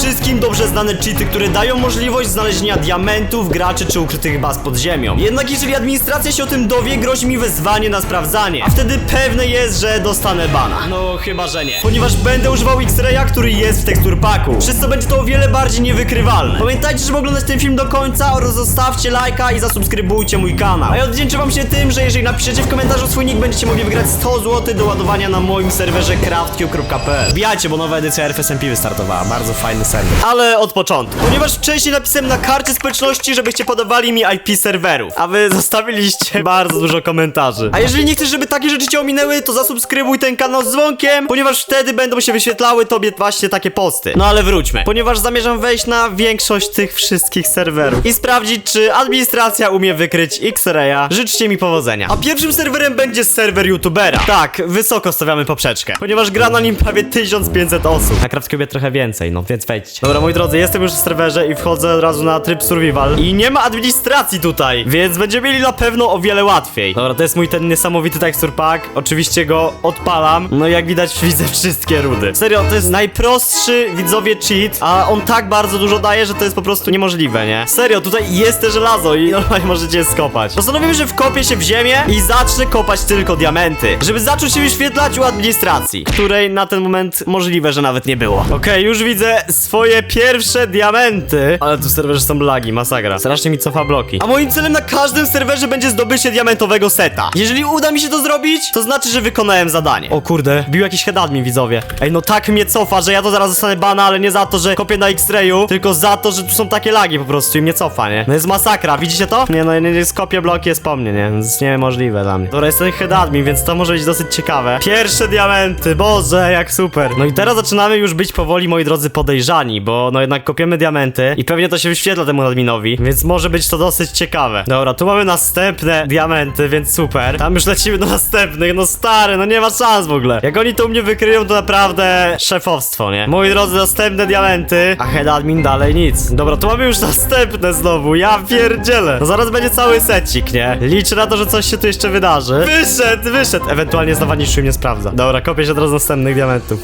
wszystkim dobrze znane cheaty, które dają możliwość znalezienia diamentów, graczy czy ukrytych baz pod ziemią. Jednak jeżeli administracja się o tym dowie, grozi mi wezwanie na sprawdzanie. A wtedy pewne jest, że dostanę bana. No chyba, że nie. Ponieważ będę używał X-Raya, który jest w tekstur paku. Przez co będzie to o wiele bardziej niewykrywalne. Pamiętajcie, żeby oglądać ten film do końca oraz zostawcie lajka i zasubskrybujcie mój kanał. A ja odwdzięczę wam się tym, że jeżeli napiszecie w komentarzu swój nick, będziecie mogli wygrać 100 zł do ładowania na moim serwerze craftcube.pl. Wbijajcie, bo nowa edycja RFSMP wystartowała. Bardzo fajny Ale od początku. Ponieważ wcześniej napisałem na karcie społeczności, żebyście podawali mi IP serwerów. A wy zostawiliście bardzo dużo komentarzy. A jeżeli nie chcesz, żeby takie rzeczy cię ominęły, to zasubskrybuj ten kanał z dzwonkiem, ponieważ wtedy będą się wyświetlały tobie właśnie takie posty. No ale wróćmy. Ponieważ zamierzam wejść na większość tych wszystkich serwerów i sprawdzić, czy administracja umie wykryć X-Raya. Życzcie mi powodzenia. A pierwszym serwerem będzie serwer youtubera. Tak, wysoko stawiamy poprzeczkę, ponieważ gra na nim prawie 1500 osób. Na CraftCube trochę więcej, no więc wejdźcie. Dobra, moi drodzy, jestem już w serwerze i wchodzę od razu na tryb survival. I nie ma administracji tutaj, więc będziemy mieli na pewno o wiele łatwiej. Dobra, to jest mój ten niesamowity texture pack. Oczywiście go odpalam. No i jak widać widzę wszystkie rudy. Serio, to jest najprostszy widzowie cheat, a on tak bardzo dużo daje, że to jest po prostu niemożliwe, nie? Serio, tutaj jest te żelazo i normalnie możecie je skopać. Postanowiłem, że wkopię się w ziemię i zacznę kopać tylko diamenty, żeby zacząć się wyświetlać u administracji, której na ten moment możliwe, że nawet nie było. Okej, już widzę swoje pierwsze diamenty, ale tu serwerze są lagi, masakra. Strasznie mi cofa bloki. A moim celem na każdym serwerze będzie zdobycie diamentowego seta. Jeżeli uda mi się to zrobić, to znaczy, że wykonałem zadanie. O kurde, bił jakiś headadmin, widzowie. Ej, no tak mnie cofa, że ja to zaraz dostanę bana, ale nie za to, że kopię na X-rayu, tylko za to, że tu są takie lagi po prostu i mnie cofa, nie? No jest masakra, widzicie to? Nie, no nie, nie skopię bloki jest po mnie, nie? To jest niemożliwe dla mnie. Dobra, jest ten headadmin, więc to może być dosyć ciekawe. Pierwsze diamenty, boże, jak super. No i teraz zaczynamy już być powoli, moi drodzy, podejrzani, bo no jednak kopiemy diamenty i pewnie to się wyświetla temu adminowi, więc może być to dosyć ciekawe. Dobra, tu mamy następne diamenty, więc super. Tam już lecimy do następnych, no stary, no nie ma szans w ogóle. Jak oni to mnie wykryją, to naprawdę szefowstwo, nie? Moi drodzy, następne diamenty, a head admin dalej nic. Dobra, tu mamy już następne znowu, ja pierdzielę. No zaraz będzie cały secik, nie? Liczę na to, że coś się tu jeszcze wydarzy. Wyszedł, wyszedł. Ewentualnie znowu niższy mnie sprawdza. Dobra, kopię się teraz następnych diamentów.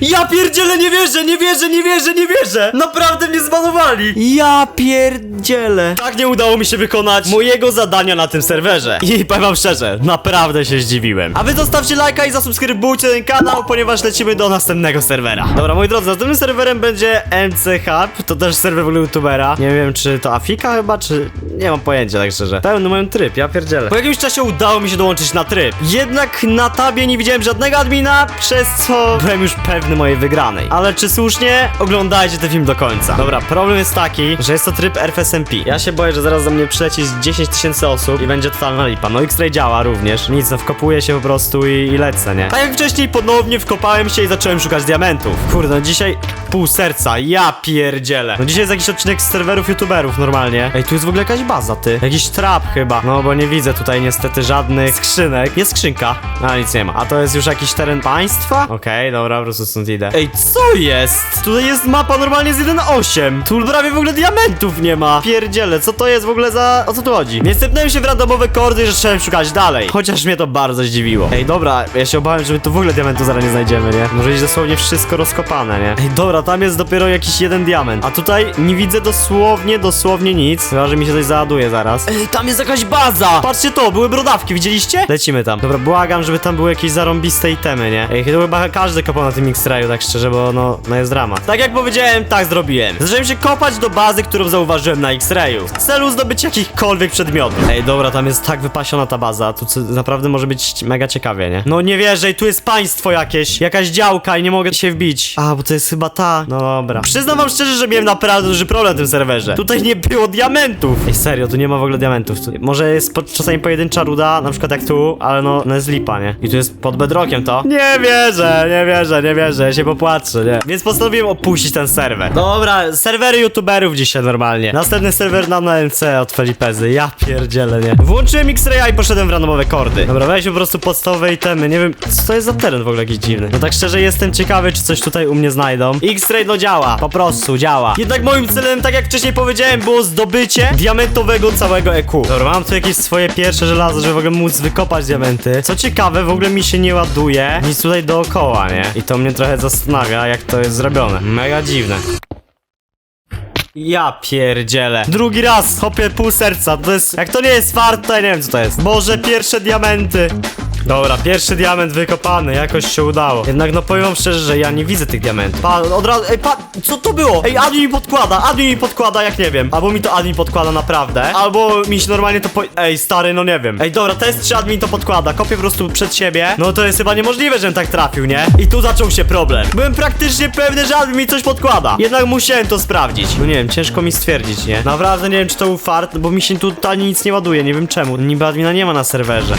Ja pierdzielę, nie wierzę, nie wierzę, nie wierzę, nie wierzę! Naprawdę mnie zbanowali! Ja pierdzielę! Tak nie udało mi się wykonać mojego zadania na tym serwerze. I powiem wam szczerze, naprawdę się zdziwiłem. A wy zostawcie lajka i zasubskrybujcie ten kanał, ponieważ lecimy do następnego serwera. Dobra, moi drodzy, następnym serwerem będzie MC Hub, to też serwer w ogóle youtubera. Nie wiem, czy to Afika chyba, czy... Nie mam pojęcia, tak szczerze. Pełny moim tryb, ja pierdzielę. Po jakimś czasie udało mi się dołączyć na tryb. Jednak na tabie nie widziałem żadnego admina, przez co byłem już pewny mojej wygranej. Ale czy słusznie? Oglądajcie ten film do końca. Dobra, problem jest taki, że jest to tryb RFSMP. Ja się boję, że zaraz do mnie przyleci z 10 tysięcy osób i będzie totalna lipa. No X-Ray działa również. Nic, no wkopuję się po prostu i, i lecę, nie? Tak jak wcześniej ponownie wkopałem się i zacząłem szukać diamentów. Kurde, no dzisiaj pół serca, ja pierdzielę. No dzisiaj jest jakiś odcinek z serwerów youtuberów normalnie. Ej, tu jest w ogóle jakaś baza, ty. Jakiś trap chyba. No bo nie widzę tutaj niestety żadnych skrzynek. Jest skrzynka, a nic nie ma. A to jest już jakiś teren państwa? Okej, dobra, po prostu stąd idę. Ej, co jest? Tutaj jest mapa normalnie z 1.8. Tu prawie w ogóle diamentów nie ma. Pierdziele, co to jest w ogóle za... O co tu chodzi? Więc stepnąłem się w randomowe kordy i zacząłem szukać dalej. Chociaż mnie to bardzo zdziwiło. Ej, dobra, ja się obawiam, że my tu w ogóle diamentu zaraz nie znajdziemy, nie? Może być dosłownie wszystko rozkopane, nie? Ej, dobra, tam jest dopiero jakiś jeden diament. A tutaj nie widzę dosłownie, dosłownie nic. Chyba, że mi się coś załaduje zaraz. Ej, tam jest jakaś baza! Patrzcie to, były brodawki, widzieliście? Lecimy tam. Dobra, błagam, żeby tam były jakieś zarąbiste itemy, nie? Ej, to chyba każdy na tym X-rayu, tak szczerze, bo no, no jest drama. Tak jak powiedziałem, tak zrobiłem. Zacząłem się kopać do bazy, którą zauważyłem na X-rayu. W celu zdobycia jakichkolwiek przedmiotów. Ej, dobra, tam jest tak wypasiona ta baza. Tu co- naprawdę może być mega ciekawie, nie? No nie wierzę, i tu jest państwo jakieś. Jakaś działka i nie mogę się wbić. A, bo to jest chyba ta. No dobra. Przyznam wam szczerze, że miałem naprawdę duży problem na tym serwerze. Tutaj nie było diamentów. Ej, serio, tu nie ma w ogóle diamentów. Tu, może jest po, czasami pojedyncza ruda, na przykład jak tu, ale no, no jest lipa, nie? I tu jest pod bedrockiem to. Nie wierzę, nie wierzę, nie wierzę, ja się popłaczę, nie? Więc postanowiłem opuścić ten serwer. Dobra, serwery youtuberów dzisiaj normalnie. Następny serwer na NC od Felipezy. Ja pierdzielę, nie? Włączyłem X-Raya i poszedłem w randomowe kordy. Dobra, weźmy po prostu podstawowe itemy. Nie wiem, co to jest za teren w ogóle jakiś dziwny. No tak szczerze jestem ciekawy, czy coś tutaj u mnie znajdą. X-Ray no działa, po prostu działa. Jednak moim celem, tak jak wcześniej powiedziałem, było zdobycie diamentowego całego EQ. Dobra, mam tu jakieś swoje pierwsze żelazo, żeby w ogóle móc wykopać diamenty. Co ciekawe, w ogóle mi się nie ładuje nic tutaj dookoła, nie? I to mnie mnie trochę zastanawia, jak to jest zrobione. Mega dziwne. Ja pierdzielę. Drugi raz, hopie pół serca. To jest. Jak to nie jest fart, to nie wiem co to jest. Boże, pierwsze diamenty. Dobra, pierwszy diament wykopany, jakoś się udało. Jednak no powiem szczerze, że ja nie widzę tych diamentów. Pa, od razu, ej, pa, co to było? Ej, admin mi podkłada, admin mi podkłada, jak nie wiem. Albo mi to admin podkłada naprawdę, albo mi się normalnie to po... Ej, stary, no nie wiem. Ej, dobra, test czy admin to podkłada, kopię po prostu przed siebie. No to jest chyba niemożliwe, żebym tak trafił, nie? I tu zaczął się problem. Byłem praktycznie pewny, że admin mi coś podkłada. Jednak musiałem to sprawdzić. No nie wiem, ciężko mi stwierdzić, nie? Naprawdę nie wiem, czy to był fart, bo mi się tu ani nic nie ładuje, nie wiem czemu. Niby admina nie ma na serwerze.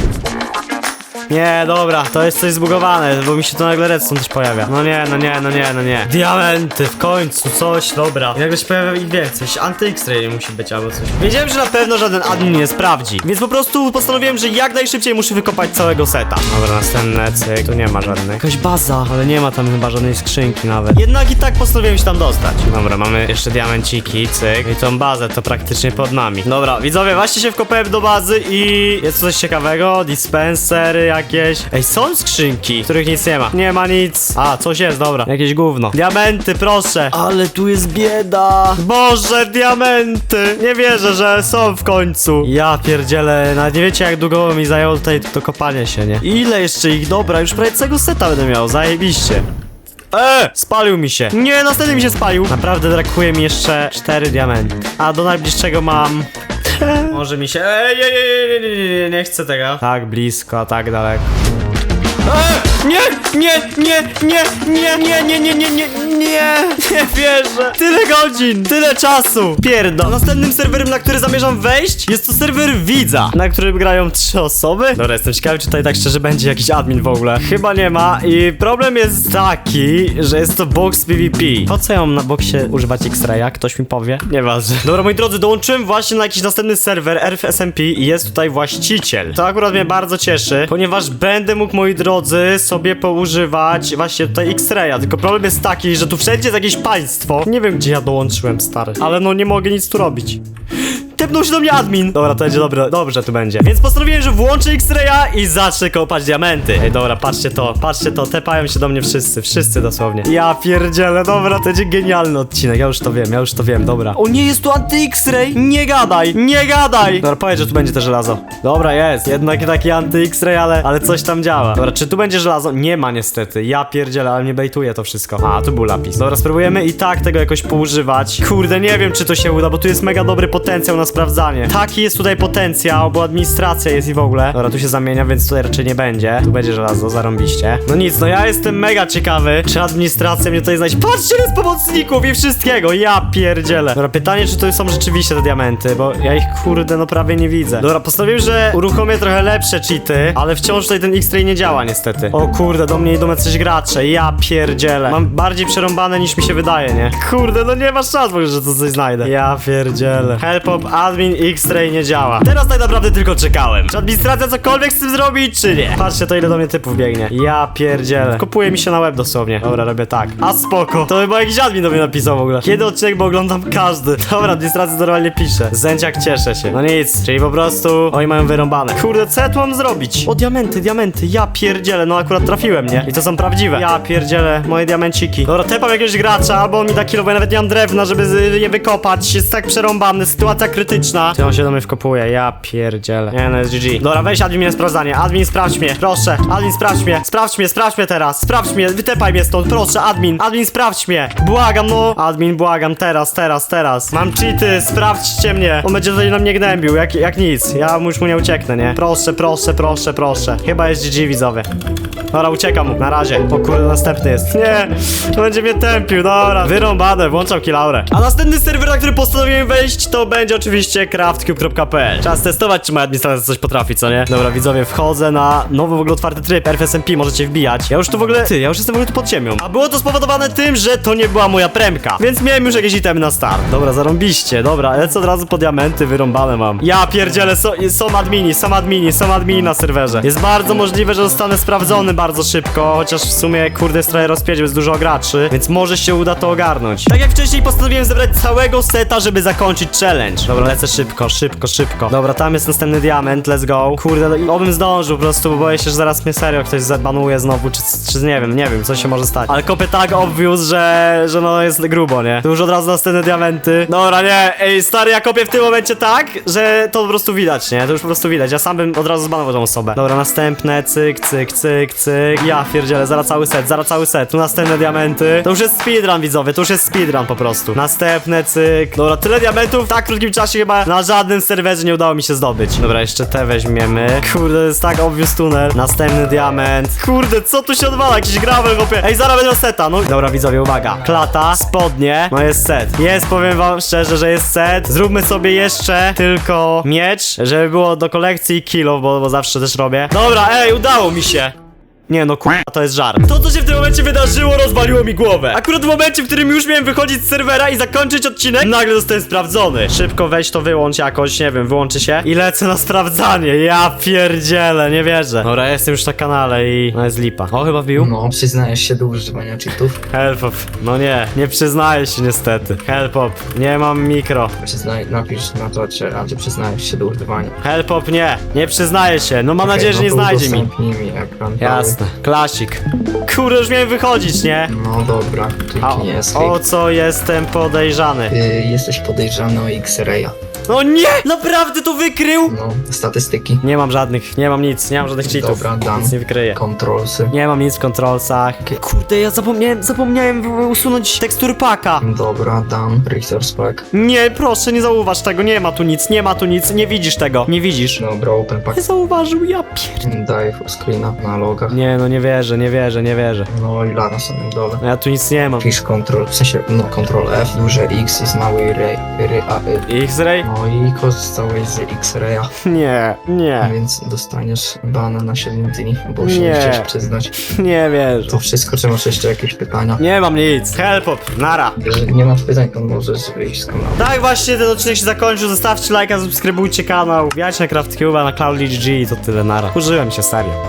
Nie, dobra, to jest coś zbugowane, bo mi się to nagle redstone też pojawia. No nie, no nie, no nie, no nie. Diamenty, w końcu, coś, dobra. I nagle się pojawia ich więcej, anty-X-ray musi być albo coś. Wiedziałem, że na pewno żaden admin nie sprawdzi, więc po prostu postanowiłem, że jak najszybciej muszę wykopać całego seta. Dobra, następne, cyk, tu nie ma żadnej. Jakaś baza, ale nie ma tam chyba żadnej skrzynki nawet. Jednak i tak postanowiłem się tam dostać. Dobra, mamy jeszcze diamenciki, cyk. I tą bazę to praktycznie pod nami. Dobra, widzowie, właśnie się wkopałem do bazy i jest coś ciekawego, dispensery jakieś. Ej, są skrzynki, których nic nie ma. Nie ma nic. A, coś jest, dobra. Jakieś gówno. Diamenty, proszę. Ale tu jest bieda. Boże, diamenty. Nie wierzę, że są w końcu. Ja pierdzielę, nawet nie wiecie jak długo mi zajęło tutaj to kopanie się, nie? Ile jeszcze ich? Dobra, już prawie całego seta będę miał, zajebiście. E, spalił mi się. Nie, następny mi się spalił. Naprawdę brakuje mi jeszcze cztery diamenty. A do najbliższego mam... Może mi się... Ej, ej, ej, ej, nie, nie, nie, nie chcę tego. Tak blisko, tak daleko. E, nie, nie, nie, nie, nie, nie, nie, nie, nie, nie, nie, nie wierzę. Tyle godzin, tyle czasu. Pierdo. Następnym serwerem, na który zamierzam wejść, jest to serwer Widza, na którym grają trzy osoby. Dobra, jestem ciekawy, czy tutaj tak szczerze będzie jakiś admin w ogóle. Chyba nie ma i problem jest taki, że jest to box PvP. Po co ja mam na boksie używać X-Raya? Ktoś mi powie? Nieważne. Dobra, moi drodzy, dołączyłem właśnie na jakiś następny serwer RFSMP i jest tutaj właściciel. To akurat mnie bardzo cieszy, ponieważ będę mógł, moi drodzy, sobie poużywać właśnie tutaj X-Raya. Tylko problem jest taki, że tu wszędzie jest jakieś państwo. Nie wiem, gdzie ja dołączyłem, stary. Ale no nie mogę nic tu robić. Tepnął się do mnie admin. Dobra, to będzie dobre, dobrze tu będzie. Więc postanowiłem, że włączę X-Raya i zacznę kopać diamenty. Ej, dobra, patrzcie to, patrzcie to, tepają się do mnie wszyscy, wszyscy dosłownie. Ja pierdzielę, dobra, to będzie genialny odcinek, ja już to wiem, ja już to wiem, dobra. O nie, jest tu anty-X-Ray! Nie gadaj, nie gadaj! Dobra, powiedz, że tu będzie to żelazo. Dobra, jest, jednak taki anty-X-Ray, ale, ale coś tam działa. Dobra, czy tu będzie żelazo? Nie ma niestety, ja pierdzielę, ale mnie bejtuje to wszystko. A, tu był lapis. Dobra, spróbujemy i tak tego jakoś poużywać. Kurde, nie wiem, czy to się uda, bo tu jest mega dobry potencjał na sprawdzanie. Taki jest tutaj potencjał, bo administracja jest i w ogóle. Dobra, tu się zamienia, więc tutaj raczej nie będzie. Tu będzie żelazo, zarąbiście. No nic, no ja jestem mega ciekawy, czy administracja mnie tutaj znajdzie. Patrzcie, jest pomocników i wszystkiego, ja pierdzielę. Dobra, pytanie, czy to są rzeczywiście te diamenty, bo ja ich kurde, no prawie nie widzę. Dobra, postanowiłem, że uruchomię trochę lepsze cheaty, ale wciąż tutaj ten X-Ray nie działa niestety. O kurde, do mnie idą jacyś gracze, ja pierdzielę. Mam bardziej przerąbane niż mi się wydaje, nie? Kurde, no nie ma szans że to coś znajdę. Ja pierdzielę. Help up admin X-Ray nie działa. Teraz tak naprawdę tylko czekałem. Czy administracja cokolwiek z tym zrobi, czy nie? Patrzcie to ile do mnie typów biegnie. Ja pierdzielę. Kopuje mi się na web dosłownie. Dobra, robię tak. A spoko. To chyba jakiś admin do mnie napisał w ogóle. Kiedy odcinek, bo oglądam każdy. Dobra, administracja normalnie pisze. Zęciak cieszę się. No nic, czyli po prostu oni mają wyrąbane. Kurde, co ja tu mam zrobić? O, diamenty, diamenty. Ja pierdzielę. No akurat trafiłem, nie? I to są prawdziwe. Ja pierdzielę. Moje diamenciki. Dobra, tepam jakiegoś gracza, albo on mi da kilo, bo ja nawet nie mam drewna, żeby je wykopać. Jest tak przerąbany, sytuacja krytyczna. Czy on się do mnie wkopuje? Ja pierdzielę. Nie, no jest GG. Dobra, weź admin sprawdzanie. Admin, sprawdź mnie. Proszę. Admin, sprawdź mnie. Sprawdź mnie, sprawdź mnie teraz. Sprawdź mnie, wytepaj mnie stąd. Proszę, admin. Admin, sprawdź mnie. Błagam, no. Admin, błagam, teraz, teraz, teraz. Mam cheaty, sprawdźcie mnie. On będzie tutaj na mnie gnębił, jak, jak nic. Ja już mu nie ucieknę, nie? Proszę, proszę, proszę, proszę. Chyba jest GG, widzowie. Dobra, uciekam, na razie. O kurde, następny jest. Nie, będzie mnie tępił, dobra. Wyrąbane, włączam kilaurę. A następny serwer, na który postanowiłem wejść, to będzie oczywiście craftcube.pl. Czas testować, czy moja administracja coś potrafi, co nie? Dobra, widzowie, wchodzę na nowy w ogóle otwarty tryb, RFSMP, możecie wbijać. Ja już tu w ogóle, ty, ja już jestem w ogóle tu pod ziemią. A było to spowodowane tym, że to nie była moja premka, więc miałem już jakieś itemy na start. Dobra, zarąbiście, dobra, lecę od razu po diamenty, wyrąbane mam. Ja pierdzielę, so, są admini, są admini, są admini na serwerze. Jest bardzo możliwe, że zostanę sprawdzony bardzo szybko, chociaż w sumie, kurde, jest trochę bo jest dużo graczy, więc może się uda to ogarnąć. Tak jak wcześniej postanowiłem zebrać całego seta, żeby zakończyć challenge. Dobra, lecę szybko, szybko, szybko. Dobra, tam jest następny diament, let's go. Kurde, no obym zdążył po prostu, bo boję się, że zaraz mnie serio ktoś zabanuje znowu, czy, czy nie wiem, nie wiem, co się może stać. Ale kopię tak obvious, że, że no jest grubo, nie? Tu już od razu następne diamenty. Dobra, nie, ej, stary, ja kopię w tym momencie tak, że to po prostu widać, nie? To już po prostu widać, ja sam bym od razu zbanował tą osobę. Dobra, następne, cyk, cyk, cyk, cyk. Ja pierdzielę, zaraz cały set, zaraz cały set. Tu następne diamenty. To już jest speedrun, widzowie, to już jest speedrun po prostu. Następne, cyk. Dobra, tyle diamentów w tak krótkim czasie chyba na żadnym serwerze nie udało mi się zdobyć. Dobra, jeszcze te weźmiemy. Kurde, jest tak obvious tunel. Następny diament. Kurde, co tu się odwala? Jakiś gravel, chłopie. Ej, zaraz będę seta, no. Dobra, widzowie, uwaga. Klata, spodnie, no jest set. Jest, powiem wam szczerze, że jest set. Zróbmy sobie jeszcze tylko miecz, żeby było do kolekcji kilo, bo, bo zawsze też robię. Dobra, ej, udało mi się. Nie no kurwa, to jest żart. To, co się w tym momencie wydarzyło, rozwaliło mi głowę. Akurat w momencie, w którym już miałem wychodzić z serwera i zakończyć odcinek, nagle zostałem sprawdzony. Szybko weź to wyłącz jakoś, nie wiem, wyłączy się i lecę na sprawdzanie. Ja pierdzielę, nie wierzę. Dobra, jestem już na kanale i no jest lipa. O, chyba wbił? No, przyznajesz się do używania cheatów? Helpop. No nie, nie przyznaję się niestety. Helpop, nie mam mikro. Przyznaj, napisz na to, czy, a czy przyznajesz się do używania. Helpop, nie, nie przyznaję się. No mam Okej, nadzieję, że no nie to znajdzie mi. udostępnij mi ekran. Jasne, klasik. Kurde, już miałem wychodzić, nie? No dobra, A kliknij o escape. co jestem podejrzany? Ty jesteś podejrzany o X-raya. No nie! Naprawdę to wykrył? No, statystyki. Nie mam żadnych, nie mam nic, nie mam żadnych cheatów. Dobra, dam. Nic nie wykryję. Controlsy. Nie mam nic w kontrolsach. Kurde, ja zapomniałem, zapomniałem w- usunąć tekstur paka. Dobra, dam. Resource pack. Nie, proszę, nie zauważ tego, nie ma tu nic, nie ma tu nic, nie widzisz tego, nie widzisz. Dobra, open pack. Nie zauważył, ja pier... Daj screena na logach. Nie, no nie wierzę, nie wierzę, nie wierzę. No i la na samym dole. No ja tu nic nie mam. Pisz control, w sensie, no, control F, duże X jest mały ray, ray, a, y. X-ray? No i korzystałeś z X-raya, Nie, nie, więc dostaniesz bana na 7 dni, bo się Nie. nie chcesz przyznać. nie wierzę. To wszystko, czy masz jeszcze jakieś pytania? Nie mam nic. Helpop, nara. Jeżeli nie masz pytań, to możesz wyjść z kanału. Tak właśnie ten odcinek się zakończył. Zostawcie lajka, subskrybujcie kanał. Wbijajcie na CraftCube, na CloudLG i to tyle nara. Użyłem się serio.